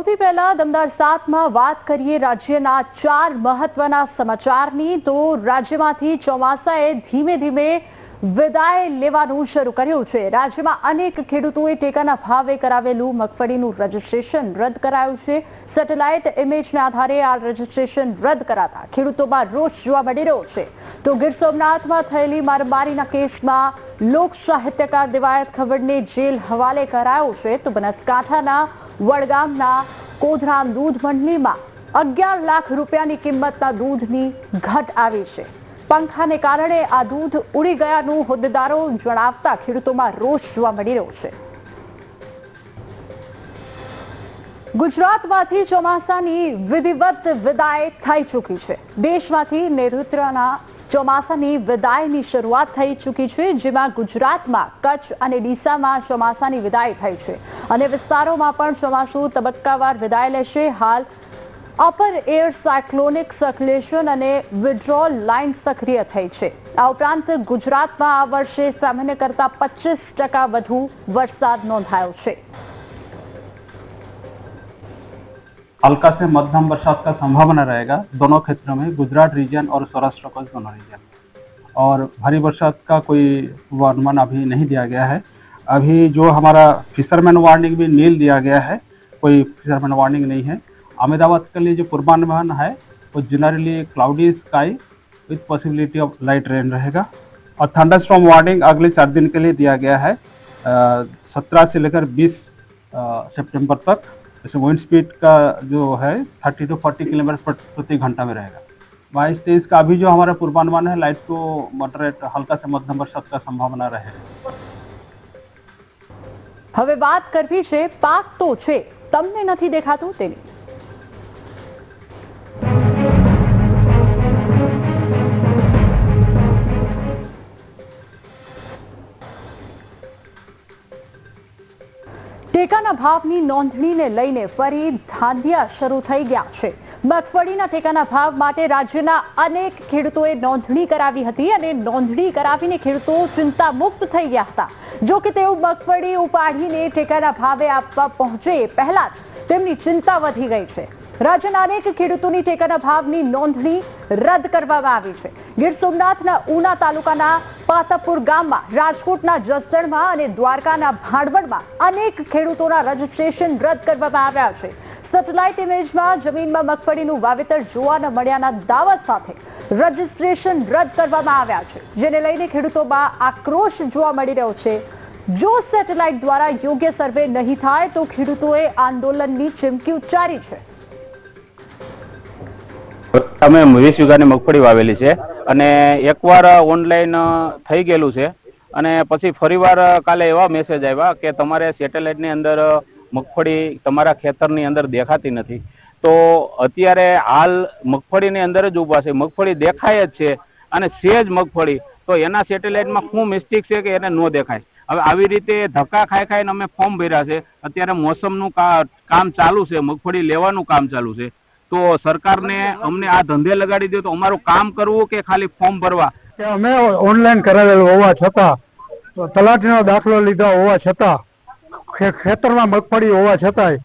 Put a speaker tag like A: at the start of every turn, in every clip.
A: સૌથી પહેલા દમદાર સાતમાં વાત કરીએ રાજ્યના ચાર મહત્વના સમાચારની. તો રાજ્યમાંથી ચોમાસાએ ધીમે ધીમે વિદાય લેવાનું શરૂ કર્યું છે. રાજ્યમાં અનેક ખેડૂતોએ ટેકાના ભાવે કરાવેલું મગફળીનું રજીસ્ટ્રેશન રદ કરાયું છે. સેટેલાઇટ ઇમેજના આધારે આ રજીસ્ટ્રેશન રદ કરાતા ખેડૂતોમાં રોષ જોવા મળી રહ્યો છે. તો ગીર સોમનાથમાં થયેલી મારમારીના કેસમાં લોક સાહિત્યકાર દિવાયત ખવડને જેલ હવાલે કરાયો છે. તો બનાસકાંઠાના વડગામના કોધરામ દૂધ મંડળીમાં અગિયાર લાખ રૂપિયાની કિંમતના દૂધની ઘટ આવી છે. પંખાને કારણે આ દૂધ ઉડી ગયાનું હોદ્દેદારો જણાવતા ખેડૂતોમાં રોષ જોવા મળી રહ્યો છે. ગુજરાતમાંથી ચોમાસાની વિધિવત વિદાય થઈ ચૂકી છે. દેશમાંથી નૈઋત્યના ચોમાસાની વિદાયની શરૂઆત થઈ ચૂકી છે, જેમાં ગુજરાતમાં કચ્છ અને ડીસામાં ચોમાસાની વિદાય થઈ છે. અને વિસ્તારોમાં પણ ચોમાસું તબક્કાવાર વિદાય લેશે. હાલ અપર એર સાયક્લોનિક સર્ક્યુલેશન અને વિડ્રોલ લાઇન સક્રિય થઈ છે. આ ઉપરાંત ગુજરાતમાં આ વર્ષે સામાન્ય કરતા પચીસ વધુ વરસાદ નોંધાયો છે.
B: हल्का से मध्यम बरसात का संभावना रहेगा। दोनों क्षेत्रों में, गुजरात रीजन और सौराष्ट्र कच्छ दोनों रीजन और भारी बरसात का कोई अनुमान अभी नहीं दिया गया है। अभी जो हमारा फिशरमैन वार्निंग भी नील दिया गया है, कोई फिशरमैन वार्निंग नहीं है। अहमदाबाद के लिए जो पूर्वानुमान है, वो generally cloudy sky with possibility of light rain रहेगा। और थंडरस्टॉर्म वार्निंग अगले चार दिन के लिए दिया गया है सत्रह से लेकर बीस सितंबर तक। जैसे विंड स्पीड का जो है थर्टी टू फोर्टी किलोमीटर प्रति घंटा में रहेगा बाईस तेईस का अभी जो हमारा पूर्वानुमान है लाइट को मॉडरेट हल्का से मध्यम बरसात का संभावना रहे
A: હવે વાત કરવી છે પાક તો છે તમને નથી દેખાતું તેની ટેકાના ભાવની નોંધણીને લઈને ફરી ધાંધિયા શરૂ થઈ ગયા છે. મગફળીના ટેકાના ભાવ માટે રાજ્યના અનેક ખેડૂતોએ નોંધણી કરાવી હતી અને નોંધણી કરાવીને ખેડૂતો ચિંતા મુક્ત થઈ ગયા હતા. જો કે તેઓ મગફળી ઉપાડીને ટેકાના ભાવે આપવા પહોંચે પહેલા તેમની ચિંતા વધી ગઈ છે. રાજ્યના અનેક ખેડૂતોની ટેકાના ભાવની નોંધણી રદ કરવામાં આવી છે. ગીર સોમનાથના ઉના તાલુકાના પાતાપુર ગામમાં, રાજકોટના જસદણમાં અને દ્વારકાના ભાંડવડમાં અનેક ખેડૂતોના રજીસ્ટ્રેશન રદ કરવામાં આવ્યા છે. સેટેલાઇટ ઇમેજમાં જમીનમાં મગફળીનું વાવેતર જોવા મળ્યાના દાવા સાથે રજીસ્ટ્રેશન રદ કરવામાં આવ્યા છે. જેને લઈને ખેડૂતોમાં આક્રોશ જોવા મળી રહ્યો છે. જો સેટેલાઇટ દ્વારા યોગ્ય સર્વે નહીં થાય તો ખેડૂતોએ આંદોલનની ચીમકી ઉચ્ચારી છે.
C: અમે વીસ વીઘાની મગફળી વાવેલી છે અને એકવાર ઓનલાઈન થઈ ગયેલું છે અને પછી ફરીવાર કાલે એવા મેસેજ આવ્યા કે તમારે સેટેલાઇટની અંદર મગફળી તમારા ખેતરની અંદર દેખાતી નથી. તો અત્યારે હાલ મગફળીની અંદર જ ઊભા છે. મગફળી દેખાય જ છે અને છે જ મગફળી. તો એના સેટેલાઇટમાં શું મિસ્ટેક છે કે એને ન દેખાય? હવે આવી રીતે ધક્કા ખાઈ ખાઈને અમે ફોર્મ ભર્યા છે. અત્યારે મોસમનું કામ ચાલુ છે. મગફળી લેવાનું કામ ચાલુ છે. તો સરકારને અમને આ ધંધે લગાડી દે તો અમારું કામ કરવું કે ખાલી ફોર્મ ભરવા?
D: અમે ઓનલાઈન કરાવેલું હોવા છતાં તો તલાટીનો દાખલો લીધા હોવા છતાં ખેતરમાં મગફળી હોવા છતાંય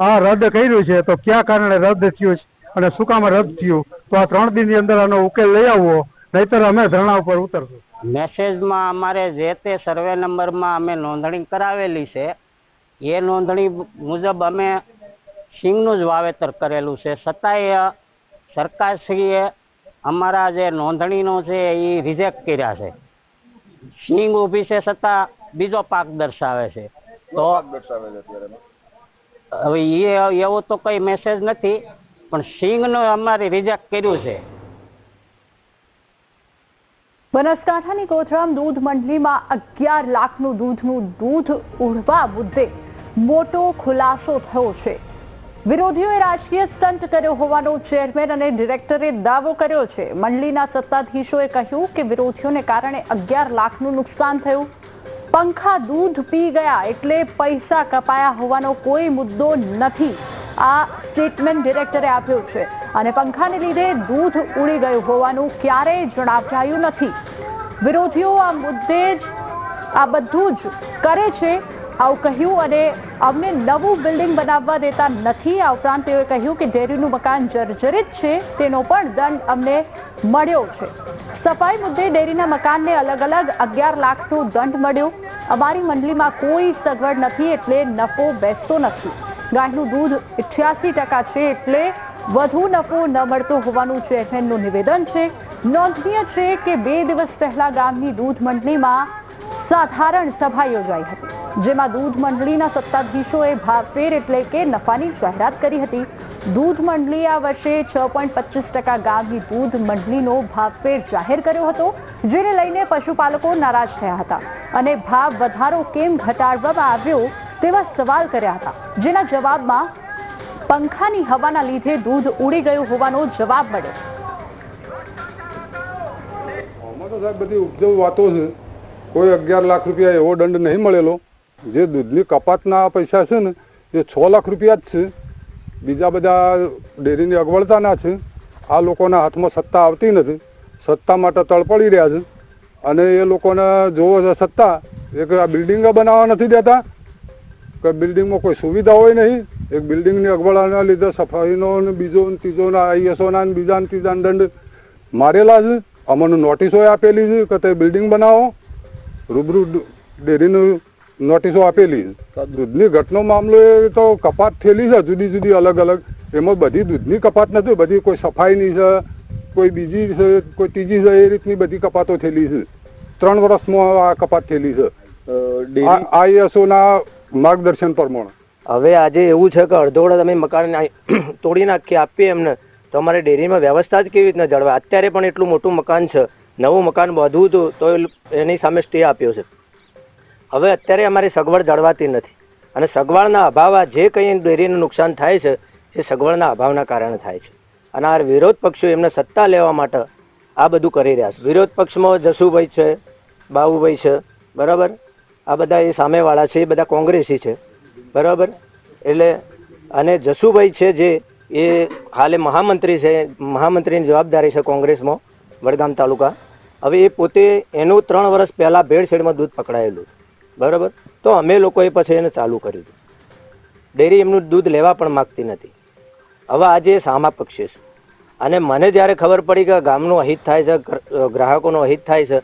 D: આ રદ કર્યું છે. તો કયા કારણે રદ થયું છે? અને શું કામ રદ થયું? તો આ ત્રણ દિનની અંદર આનો ઉકેલ લઈ આવવો નહીતર અમે ધરણા ઉપર ઉતરશું.
E: મેસેજમાં અમારે જે તે સર્વે નંબરમાં અમે નોંધણી કરાવેલી છે. એ નોંધણી મુજબ અમે સિંગનું જ વાવેતર કરેલું છે. છતાંય સરકારશ્રીએ અમારા જે નોંધણીનો છે એ રિજેક્ટ કર્યા છે. સિંગ ઊભી છે છતાં બીજો પાક દર્શાવે છે. તો હવે એ એવો તો કઈ મેસેજ નથી પણ સિંગનો અમારે રિજેક્ટ કર્યું છે.
A: બનાસકાંઠાની કોથરામ દૂધ મંડળીમાં અગિયાર લાખનું દૂધનું દૂધ ઉડવા મુદ્દે મોટો ખુલાસો થયો છે. વિરોધીઓએ રાજકીય સ્ટંટ કર્યો હોવાનો ચેરમેન અને ડિરેક્ટરે દાવો કર્યો છે. મંડળીના સત્તાધીશોએ કહ્યું કે વિરોધીઓને કારણે અગિયાર લાખનું નુકસાન થયું. પંખા દૂધ પી ગયા એટલે પૈસા કપાયા હોવાનો કોઈ મુદ્દો નથી. આ સ્ટેટમેન્ટ ડિરેક્ટરે આપ્યું છે અને પંખાને લીધે દૂધ ઉડી ગયું હોવાનું ક્યારેય જણાવાયું નથી. વિરોધીઓ આ મુદ્દે જ આ બધું જ કરે છે આવું કહ્યું અને અમને નવું બિલ્ડિંગ બનાવવા દેતા નથી. આ ઉપરાંત તેઓએ કહ્યું કે ડેરીનું મકાન જર્જરિત છે, તેનો પણ દંડ અમને મળ્યો છે. સફાઈ મુદ્દે ડેરીના મકાનને અલગ અલગ અગિયાર લાખનો દંડ મળ્યો. અમારી મંડળીમાં કોઈ સગવડ નથી એટલે નફો બેસતો નથી. ગાયનું દૂધ અઠ્યાસી ટકા છે એટલે વધુ નફો ન મળતો હોવાનું ચેરમેનનું નિવેદન છે. નોંધનીય છે કે બે દિવસ પહેલા ગામની દૂધ મંડળીમાં સાધારણ સભા યોજાઈ હતી. જેમાં દૂધ મંડળીના સત્તાધીશોએ ભાવફેર એટલે કે નફાની જાહેરાત કરી હતી. દૂધ મંડળી આ વર્ષે છ પોઈન્ટ પચીસ ટકા ગામની દૂધ મંડળીનો ભાવફેર જાહેર કર્યો હતો, જેને લઈને પશુપાલકો નારાજ થયા હતા અને ભાવ વધારો કેમ ઘટાડવામાં આવ્યો તેવા સવાલ કર્યા હતા, જેના જવાબમાં પંખાની હવાના લીધે દૂધ ઉડી ગયું હોવાનો જવાબ મળ્યો.
F: બધી ઉપજવ વાતો છે. કોઈ અગિયાર લાખ રૂપિયા એવો દંડ નહીં મળેલો. જે દૂધની કપાતના પૈસા છે ને, એ છ લાખ રૂપિયા જ છે. બીજા બધા ડેરીની અગવડતાના છે. આ લોકોના હાથમાં સત્તા આવતી નથી. સત્તા માટે તળપડી રહ્યા છે. અને એ લોકોને જોવો છે સત્તા, એક આ બિલ્ડિંગ બનાવવા નથી દેતા. કે બિલ્ડિંગમાં કોઈ સુવિધા હોય નહીં. એક બિલ્ડિંગની અગવડના લીધે સફાઈનો ને બીજો ને ત્રીજો ને આઈએસઓના ને બીજા ને ત્રીજા દંડ મારેલા છે. અમને નોટિસો આપેલી છે કે તે બિલ્ડિંગ બનાવો. રૂબરૂ ડેરીનું નોટિસો આપેલી. દૂધની ઘટનો મામલો એ તો કપાત થયેલી છે જુદી જુદી અલગ અલગ એમાં બધી દૂધની કપાત નથી બધી કોઈ સફાઈની છે કોઈ બીજી છે કોઈ ત્રીજી છે એ રીતની બધી કપાતો થયેલી છે. ત્રણ વર્ષમાં આ કપાત થયેલી છે. આઈએસઓના માર્ગદર્શન પ્રમાણે.
G: હવે આજે એવું છે કે અડધોડા તમે મકાન તોડી નાખી આપીએ એમને તો અમારે ડેરીમાં વ્યવસ્થા જ કેવી રીતના જળવાય? અત્યારે પણ એટલું મોટું મકાન છે નવું મકાન બધું હતું તો એની સામે સ્ટે આપ્યો છે. હવે અત્યારે અમારી સગવડ જળવાતી નથી. અને સગવડના અભાવ જે કંઈ ડેરીનું નુકસાન થાય છે, એ સગવડના અભાવના કારણે થાય છે. અને આ વિરોધ પક્ષો એમને સત્તા લેવા માટે આ બધું કરી રહ્યા છે. વિરોધ પક્ષમાં જસુભાઈ છે બાબુભાઈ છે, બરાબર? આ બધા એ સામેવાળા છે, એ બધા કોંગ્રેસી છે, બરાબર? એટલે અને જસુભાઈ છે જે, એ હાલે મહામંત્રી છે, મહામંત્રીની જવાબદારી છે કોંગ્રેસમાં, વડગામ તાલુકા. હવે એ પોતે એનું ત્રણ વર્ષ પહેલાં ભેળસેળમાં દૂધ પકડાયેલું. બરાબર? તો અમે લોકોએ પછી એને ચાલુ કર્યું હતું. ડેરી એમનું દૂધ લેવા પણ માંગતી નથી. હવે આજે સામા પક્ષે છે. અને મને જ્યારે ખબર પડી કે ગામનું અહિત થાય છે ગ્રાહકોનો અહિત થાય છે,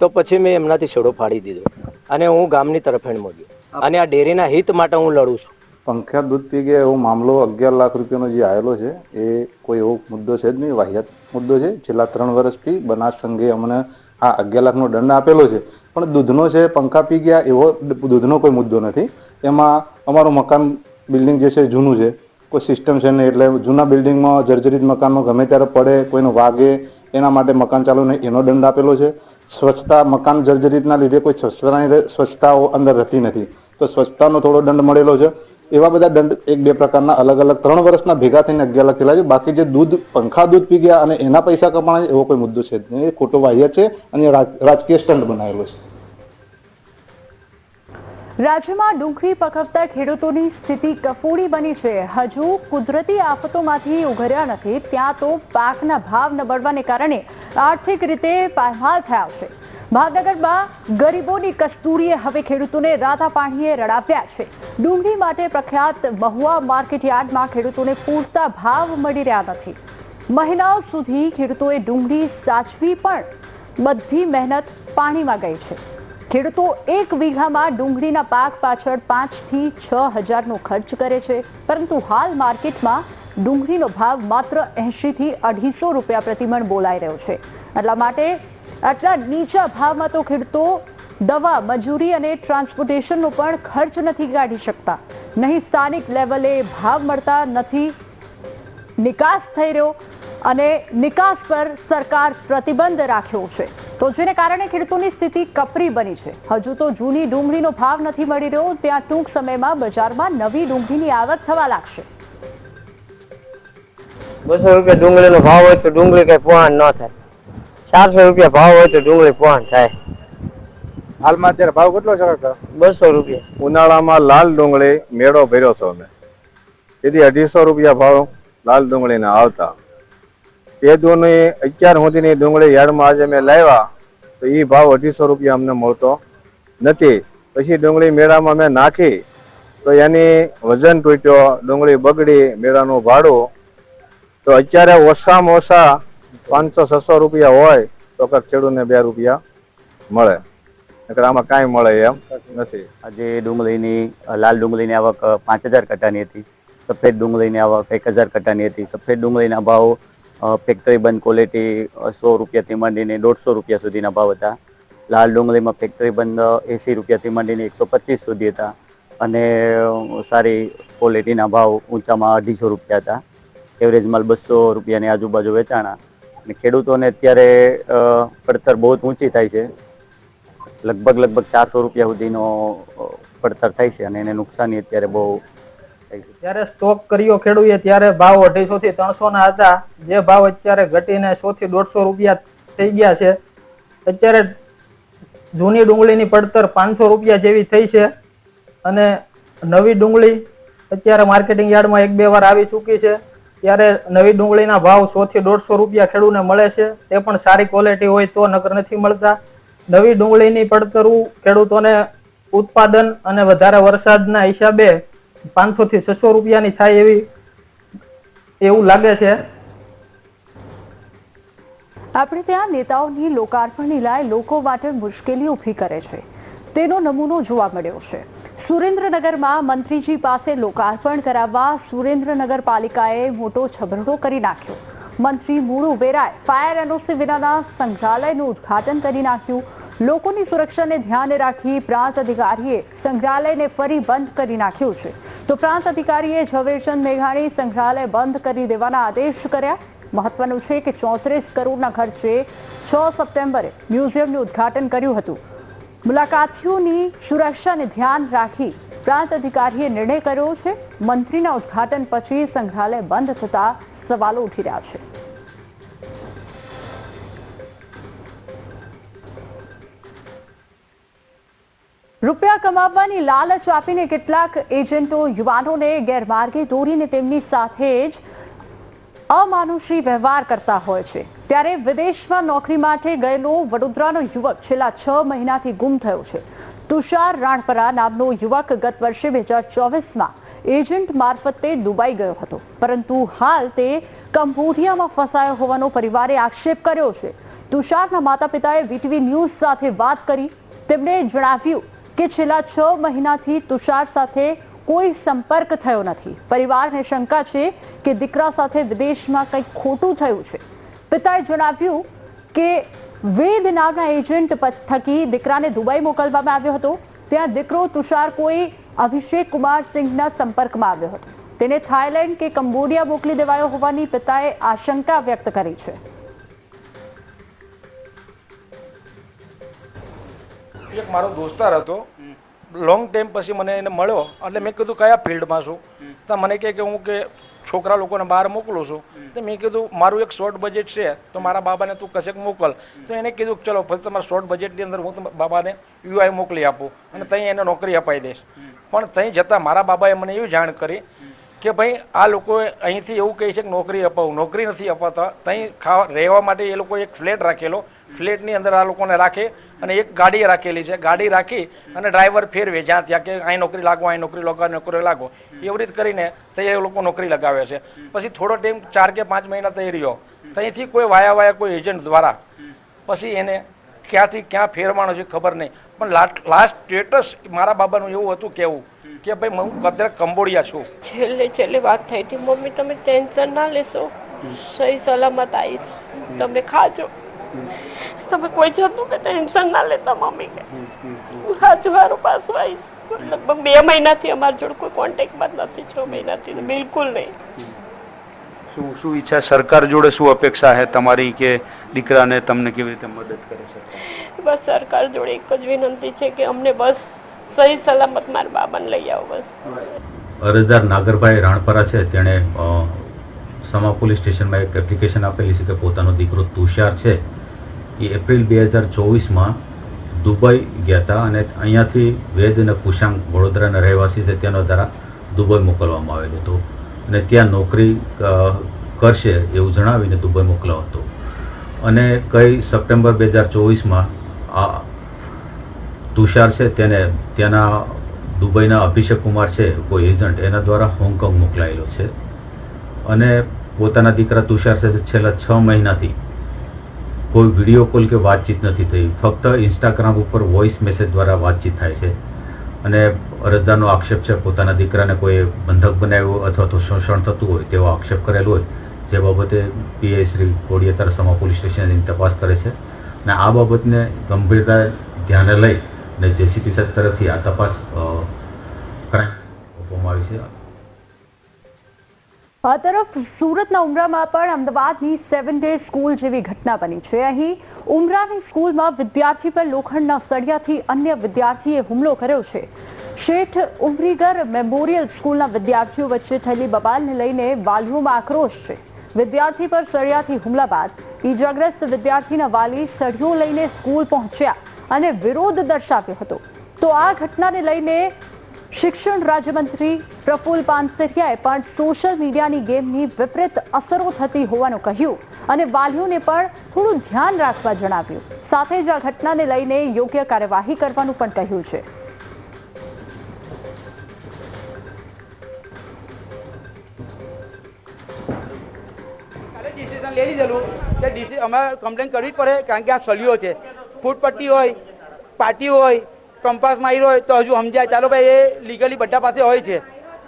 G: તો પછી મેં એમનાથી છેડો ફાડી દીધો. અને હું ગામની તરફેણ ગયો અને આ ડેરીના હિત માટે હું લડું છું.
H: પંખ્યા દૂધ પી ગયા એવો મામલો અગિયાર લાખ રૂપિયાનો જે આવેલો છે, એ કોઈ એવો મુદ્દો છે જ નહીં, વાહિયાત મુદ્દો છે. છેલ્લા ત્રણ વર્ષથી બનાસ સંઘે અમને આ અગિયાર લાખનો દંડ આપેલો છે. પણ દૂધનો છે પંખા પી ગયા, એવો દૂધનો કોઈ મુદ્દો નથી. એમાં અમારું મકાન બિલ્ડિંગ જે છે, જૂનું છે. કોઈ સિસ્ટમ છે નહીં, એટલે જૂના બિલ્ડિંગમાં જર્જરિત મકાનમાં ગમે ત્યારે પડે, કોઈને વાગે, એના માટે મકાન ચાલુ નહીં. એનો દંડ આપેલો છે. સ્વચ્છતા મકાન જર્જરિતના લીધે કોઈ સ્વચ્છતાની સ્વચ્છતાઓ અંદર રહેતી નથી. તો સ્વચ્છતાનો થોડો દંડ મળેલો છે. એવા બધા દંડ એક બે પ્રકારના અલગ અલગ ત્રણ વર્ષના ભેગા થઈને અગિયાર લાખ છે. બાકી જે દૂધ પંખા દૂધ પી ગયા અને એના પૈસા કમાણા એવો કોઈ મુદ્દો છે એ ખોટો બાહ્ય છે અને રાજકીય સ્ટન્ટ બનાવેલો છે.
A: રાજ્યમાં ડુંગળી પકવતા ખેડૂતોની સ્થિતિ કફોડી બની છે. હજુ કુદરતી આફતોમાંથી ઉઘર્યા નથી. ત્યાં તો પાકના ભાવ નબળવાને કારણે આર્થિક રીતે પાયમાલ થયા છે. ભાવનગરમાં ગરીબોની કસ્તુરીએ હવે ખેડૂતોને રાતા પાણીએ રડાવ્યા છે. ડુંગળી માટે પ્રખ્યાત મહુવા માર્કેટ યાર્ડમાં ખેડૂતોને પૂરતા ભાવ મળી રહ્યા નથી. મહિનાઓ સુધી ખેડૂતોએ ડુંગળી સાચવી પણ બધી મહેનત પાણીમાં ગઈ છે. ખેડૂતો એક વીઘામાં ડુંગળીના પાક પાછળ પાંચથી છ હજારનો ખર્ચ કરે છે, પરંતુ હાલ માર્કેટમાં ડુંગળીનો ભાવ માત્ર એંશીથી અઢીસો રૂપિયા પ્રતિમણ બોલાઈ રહ્યો છે. એટલા માટે આટલા નીચા ભાવમાં તો ખેડૂતો દવા, મજૂરી અને ટ્રાન્સપોર્ટેશનનો પણ ખર્ચ નથી કાઢી શકતા. નહીં સ્થાનિક લેવલે ભાવ મળતા નથી. નિકાસ થઈ રહ્યો અને નિકાસ પર સરકાર પ્રતિબંધ રાખ્યો છે. તો જેને કારણે ખેડૂતોની સ્થિતિ કપરી બની છે. હજુ તો જૂની ડુંગળીનો ભાવ નથી મળી રહ્યો, ત્યાં ટૂંક સમયમાં બજારમાં નવી ડુંગળીની આવક થવા લાગશે.
G: બસો રૂપિયા ડુંગળીનો ભાવ હોય તો ડુંગળી કઈ પોહાણ ન થાય. ચારસો રૂપિયા ભાવ હોય તો ડુંગળી પોહાણ થાય.
H: હાલમાં અત્યારે ભાવ કેટલો છે કાકા?
G: બસો રૂપિયા.
H: ઉનાળામાં લાલ ડુંગળી મેળો ભર્યો હતો અમે. તેથી અઢીસો રૂપિયા ભાવ લાલ ડુંગળીના આવતા. તે દોની અત્યાર સુધીની ડુંગળી યાર્ડમાં આજે મેં લાવ્યા તો એ ભાવ અઢીસો રૂપિયા અમને મળતો નથી.
I: પછી ડુંગળી મેળામાં મેં નાખી તો એની વજન તૂટ્યો ડુંગળી બગડી મેળાનું ભાડું. તો અત્યારે ઓછામાં ઓછા પાંચસો છસો રૂપિયા હોય તો કાંઈક ખેડૂતને બે રૂપિયા મળે. નકર આમાં કાંઈ મળે એમ નથી.
J: આજે ડુંગળીની લાલ ડુંગળીની આવક પાંચ હજાર કટ્ટાની હતી. સફેદ ડુંગળીની આવક એક હજાર કટ્ટાની હતી. સફેદ ડુંગળીના ભાવ ફેક્ટરી બંધ ક્વોલિટી સો રૂપિયાથી માંડીને દોઢસો રૂપિયા સુધીના ભાવ હતા. લાલ ડુંગળીમાં ફેક્ટરી બંધ એસી રૂપિયાથી માંડીને એકસો પચીસ સુધી હતા. અને સારી ક્વોલિટીના ભાવ ઊંચામાં અઢીસો રૂપિયા હતા. એવરેજ માલ બસો રૂપિયાની આજુબાજુ વેચાણા. અને ખેડૂતોને અત્યારે પડતર બહુ ઊંચી થાય છે. લગભગ લગભગ ચારસો રૂપિયા સુધીનો પડતર થાય છે અને એને નુકસાની અત્યારે બહુ
K: જ્યારે સ્ટોક કર્યો ખેડૂએ, ત્યારે ભાવ અઢીસો થી ત્રણસો ના હતા. જે ભાવ અત્યારે ઘટીને સો થી દોઢસો રૂપિયા થઈ ગયા છે. અત્યારે જૂની ડુંગળીની પડતર પાંચસો રૂપિયા જેવી થઈ છે. અને નવી ડુંગળી અત્યારે માર્કેટિંગ યાર્ડમાં એક બે વાર આવી ચૂકી છે. ત્યારે નવી ડુંગળીના ભાવ સો થી દોઢસો રૂપિયા ખેડૂને મળે છે. તે પણ સારી ક્વોલિટી હોય તો નકર નથી મળતા. નવી ડુંગળીની પડતરું ખેડૂતોને ઉત્પાદન અને વધારે વરસાદના હિસાબે પાંચસો થી છસો રૂપિયાની થાય એવી, એવું લાગે છે.
A: આપણે ત્યાં નેતાઓની લોકાર્પણની લાય લોકો માટે મુશ્કેલી ઊભી કરે છે. તેનો નમૂનો જોવા મળ્યો છે. સુરેન્દ્રનગરમાં મંત્રીજી પાસે લોકાર્પણ કરાવવા સુરેન્દ્રનગર પાલિકાએ મોટો છબરડો કરી નાખ્યો. મંત્રી મૂળુ વેરાએ ફાયર એનઓસી વિનાના સંગ્રહાલયનું ઉદ્ઘાટન કરી નાખ્યું. લોકોની સુરક્ષાને ધ્યાને રાખી પ્રાંત અધિકારીએ સંગ્રહાલયને ફરી બંધ કરી નાખ્યું છે. તો પ્રાંત અધિકારીએ ઝવેરચંદ મેઘાણી સંગ્રહાલય બંધ કરી દેવાના આદેશ કર્યા. મહત્વનું છે કે ચોત્રીસ કરોડના ખર્ચે છ સપ્ટેમ્બરે મ્યુઝિયમનું ઉદ્ઘાટન કર્યું હતું. મુલાકાતીઓની સુરક્ષાને ધ્યાન રાખી પ્રાંત અધિકારીએ નિર્ણય કર્યો છે, મંત્રીના ઉદ્ઘાટન પછી સંગ્રહાલય બંધ થતા સવાલો ઉઠી રહ્યા છે. રૂપિયા કમાવવાની લાલચ આપીને કેટલાક એજન્ટો યુવાનોને ગેરમાર્ગે દોરીને તેમની સાથે જ અમાનુષી વ્યવહાર કરતા હોય છે. ત્યારે વિદેશમાં નોકરી માટે ગયેલો વડોદરાનો યુવક છેલ્લા છ મહિનાથી ગુમ થયો છે. તુષાર રાણપરા નામનો યુવક ગત વર્ષે બે હજાર ચોવીસમાં એજન્ટ મારફતે દુબઈ ગયો હતો. પરંતુ હાલ તે કંબોડિયામાં ફસાયો હોવાનો પરિવારે આક્ષેપ કર્યો છે. તુષારના માતા પિતાએ વીટીવી ન્યૂઝ સાથે વાત કરી. તેમણે જણાવ્યું કે છેલ્લા છ મહિનાથી તુષાર સાથે કોઈ સંપર્ક થયો નથી. પરિવારને શંકા છે કે દીકરા સાથે વિદેશમાં કંઈક ખોટું થયું છે. પિતાએ જણાવ્યું કે વેદ નામના એજન્ટ થકી દીકરાને દુબઈ મોકલવામાં આવ્યો હતો. ત્યાં દીકરો તુષાર કોઈ અભિષેક કુમાર સિંહના સંપર્કમાં આવ્યો હતો. તેને થાઈલેન્ડ કે કંબોડિયા મોકલી દેવાયો હોવાની પિતાએ આશંકા વ્યક્ત કરી છે.
F: એક મારો દોસ્તાર હતો. લોંગ ટાઈમ પછી મને એને મળ્યો. એટલે મેં કીધું કયા ફિલ્ડમાં છું? તો મને કહે કે હું કે છોકરા લોકોને બહાર મોકલું છું. તો મેં કીધું મારું એક શોર્ટ બજેટ છે. તો મારા બાબાને તું કશેક મોકલ. તો એને કીધું કે ચલો પછી તમારા શોર્ટ બજેટની અંદર હું તમારા બાબાને યુઆઈ મોકલી આપું અને ત્યાં એને નોકરી અપાઈ દઈશ. પણ ત્યાં જતાં મારા બાબાએ મને એવી જાણ કરી કે ભાઈ આ લોકો અહીંથી એવું કહે છે કે નોકરી અપાવું. નોકરી નથી અપાતા. ત્યાં ખાવા રહેવા માટે એ લોકો એક ફ્લેટ રાખેલો. ફ્લેટની અંદર આ લોકોને રાખે. અને એક ગાડી રાખેલી છે. ગાડી રાખી અને ડ્રાઈવર ફેરવે જ્યાં ત્યાં કે અહીં નોકરી લાગો અહીં નોકરી લાગો નોકરી લાગો. એવી રીતે કરીને તે એ લોકો નોકરી લગાવે છે. પછી થોડો ટાઈમ ચાર કે પાંચ મહિના થઈ રહ્યો. ત્યાંથી કોઈ વાયા વાયા કોઈ એજન્ટ દ્વારા પછી એને ક્યાંથી ક્યાં ફેરવાનો છે ખબર નહીં. પણ લાસ્ટ સ્ટેટસ મારા બાબાનું એવું હતું કેવું કે ભાઈ હું અત્યારે કંબોડિયા છું.
L: છેલ્લે છેલ્લે વાત થઈ હતી મમ્મી તમે ટેન્શન ના લેશો. સહી સલામત આવીશ. તમે ખાજો. તમે કોઈ જાતનું કે ટેન્શન ના લેતા મમ્મી કે? હું સાચું હારું પાછું લગભગ બે મહિનાથી અમારા જોડે કોઈ કોન્ટેક્ટમાં જ નથી છ મહિનાથી બિલકુલ નહીં.
M: શું શું ઈચ્છા? સરકાર જોડે શું અપેક્ષા છે તમારી કે દીકરાને તમને કેવી રીતે મદદ કરે છે?
L: બસ સરકાર જોડે એક જ વિનંતી છે કે અમને બસ સહી સલામત મારા બાબાને લઈ આવો બસ.
N: અરજદાર નાગરભાઈ રાણપરા છે તેણે સમા પોલીસ સ્ટેશનમાં એક એપ્લિકેશન આપેલી છે કે પોતાનો દીકરો તુષાર છે. એ એપ્રિલ બે હજાર ચોવીસમાં દુબઈ ગયા હતા અને અહીંયાથી વેદ અને કુશાંગ વડોદરાના રહેવાસી છે તેનો દ્વારા દુબઈ મોકલવામાં આવેલો હતો. અને ત્યાં નોકરી કરશે એવું જણાવીને દુબઈ મોકલ્યો હતો. અને કઈ સપ્ટેમ્બર બે હજાર ચોવીસમાં આ તુષાર છે તેને ત્યાંના દુબઈના અભિષેક કુમાર છે, કોઈ એજન્ટ, એના દ્વારા હોંગકોંગ મોકલાયેલો છે. અને પોતાના દીકરા તુષાર છે છેલ્લા છ મહિનાથી કોઈ વીડિયો કોલ કે વાતચીત નથી થઈ. ફક્ત ઇન્સ્ટાગ્રામ ઉપર વોઇસ મેસેજ દ્વારા વાતચીત થાય છે. અને અરજદારનો આક્ષેપ છે, પોતાના દીકરાને કોઈ બંધક બનાવ્યો અથવા તો શોષણ થતું હોય તેવો આક્ષેપ કરેલો હોય, જે બાબતે P I Shri Kodiyatar Sama police સ્ટેશનની તપાસ કરે છે. અને આ બાબતને ગંભીરતા ધ્યાને લઈ અને જેસીપી સાહેબ તરફથી આ તપાસ ક્રાઇમ આપવામાં આવી છે.
A: આ તરફ સુરતના ઉમરામાં પણ અમદાવાદની સેવન ડે સ્કૂલ જેવી ઘટના બની છે. અહીં ઉમરાની સ્કૂલમાં વિદ્યાર્થી પર લોખંડના સળિયાથી અન્ય વિદ્યાર્થીએ હુમલો કર્યો છે. શેઠ ઉમરીગર મેમોરિયલ સ્કૂલના વિદ્યાર્થીઓ વચ્ચે થયેલી બબાલને લઈને વાલીઓમાં આક્રોશ છે. વિદ્યાર્થી પર સળિયાથી હુમલા બાદ ઈજાગ્રસ્ત વિદ્યાર્થીના વાલી સળિયો લઈને સ્કૂલ પહોંચ્યા અને વિરોધ દર્શાવ્યો હતો. તો આ ઘટનાને લઈને શિક્ષણ રાજ્યમંત્રી પ્રફુલ પાનસરિયાએ પણ સોશિયલ મીડિયાની ગેમની વિપરીત અસરો થતી હોવાનું કહ્યું અને વાલીઓને પણ થોડું ધ્યાન રાખવા જણાવ્યું. સાથે જ આ ઘટનાને લઈને યોગ્ય કાર્યવાહી કરવાનું પણ કહ્યું છે.
O: ડિસિઝન લઈ લીધેલું કમ્પ્લેન કરવી પડે કારણ કે આ સળીઓ છે. ફૂટપટ્ટી હોય, પાટી હોય કંપાસ માર્યો હોય તો હજુ સમજાય ચાલો ભાઈ એ લીગલી બધા પાસે હોય છે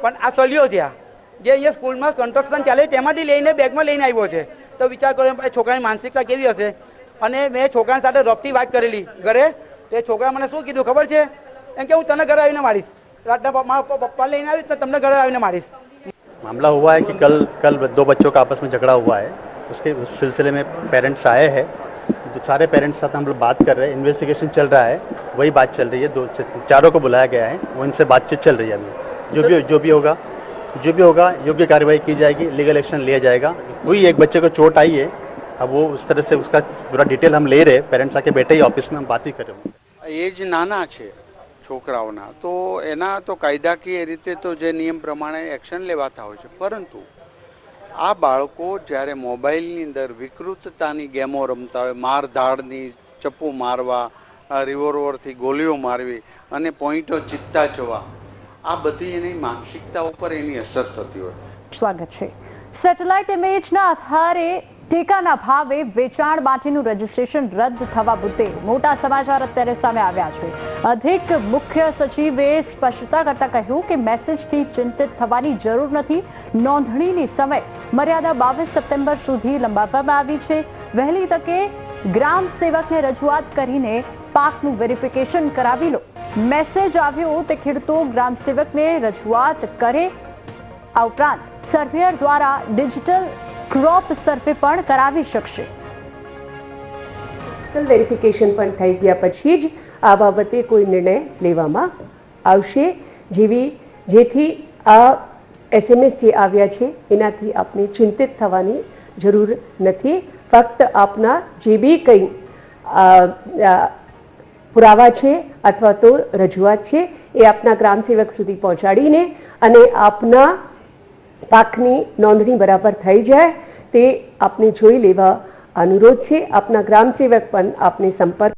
O: પણ આ સળીઓ છે આ જે અહીંયા સ્કૂલમાં કન્સ્ટ્રક્શન ચાલે તેમાંથી લઈને બેગમાં લઈને આવ્યો છે તો વિચાર કરો એ છોકરાની માનસિકતા કેવી હશે અને મેં છોકરા સાથે રફતી વાત કરેલી ઘરે તે છોકરા મને શું કીધું ખબર છે એમ કે હું તને ઘરે આવીને મારીશ રાતના પ- મારા પપ્પા લઈને આવીશ તો તમને ઘરે આવીને મારીશ
P: मामला हुआ है कि कल कल दो बच्चों का आपस में झगड़ा हुआ है उसके उस सिलसिले में पेरेंट्स आए हैं तो सारे पेरेंट्स साथ हम लोग बात कर रहे हैं इन्वेस्टिगेशन चल रहा है वही बात चल रही है दो चारों को बुलाया गया है वो इनसे बातचीत चल रही है अभी जो भी जो भी होगा जो भी होगा योग्य कार्रवाई की जाएगी लीगल एक्शन लिया जाएगा वही एक बच्चे को चोट आई है अब वो उस तरह से उसका पूरा डिटेल हम ले रहे हैं पेरेंट्स आके बैठे ही ऑफिस में हम बात ही कर रहे हैं
M: એજ નાના છે છોકરાઓના તો એના તો કાયદાકીય રીતે તો જે નિયમ પ્રમાણે એક્શન લેવાતા હોય છે પરંતુ આ બાળકો જ્યારે મોબાઈલની અંદર વિકૃતતાની ગેમો રમતા હોય મારધાડની ચપ્પુ મારવા આ રિવોલ્વરથી ગોલીઓ મારવી અને પોઈન્ટો ચિત્તા જવા. આ બધી એની માનસિકતા ઉપર એની અસર થતી હોય.
A: સ્વાગત છે. સેટેલાઇટ ઇમેજના આધારે ટેકાના ભાવે વેચાણ માટેનું રજીસ્ટ્રેશન રદ થવા મુદ્દે મોટા સમાચાર અત્યારે સામે આવ્યા છે. અધિક મુખ્ય સચિવે સ્પષ્ટતા કરતા કહ્યું કે મેસેજથી ચિંતિત થવાની જરૂર નથી. નોંધણીની સમય મર્યાદા બાવીસ સપ્ટેમ્બર સુધી લંબાવવામાં આવી છે. વહેલી તકે ગ્રામ સેવકને રજૂઆત કરીને પાકનું વેરિફિકેશન કરાવી લો. મેસેજ આવ્યો તે ખેડૂતો ગ્રામ સેવકને રજૂઆત કરે. આ ઉપરાંત સર્વેયર દ્વારા ડિજિટલ ક્રોપ સર્વે પણ કરાવી શકશે.
Q: વેરિફિકેશન પણ થઈ ગયા પછી જ આ બાબતે કોઈ નિર્ણય લેવામાં આવશે. જેવી, જેથી આ એસએમએસ જે આવ્યા છે, એનાથી આપણે ચિંતિત થવાની જરૂર નથી. ફક્ત આપના જે બી કંઈ પુરાવા છે અથવા તો રજૂઆત છે એ આપના ગ્રામ સેવક સુધી પહોંચાડીને અને આપના પાકની નોંધણી બરાબર થઈ જાય તે આપને જોઈ લેવા અનુરોધ છે. આપના ગ્રામ સેવક પણ આપને સંપર્ક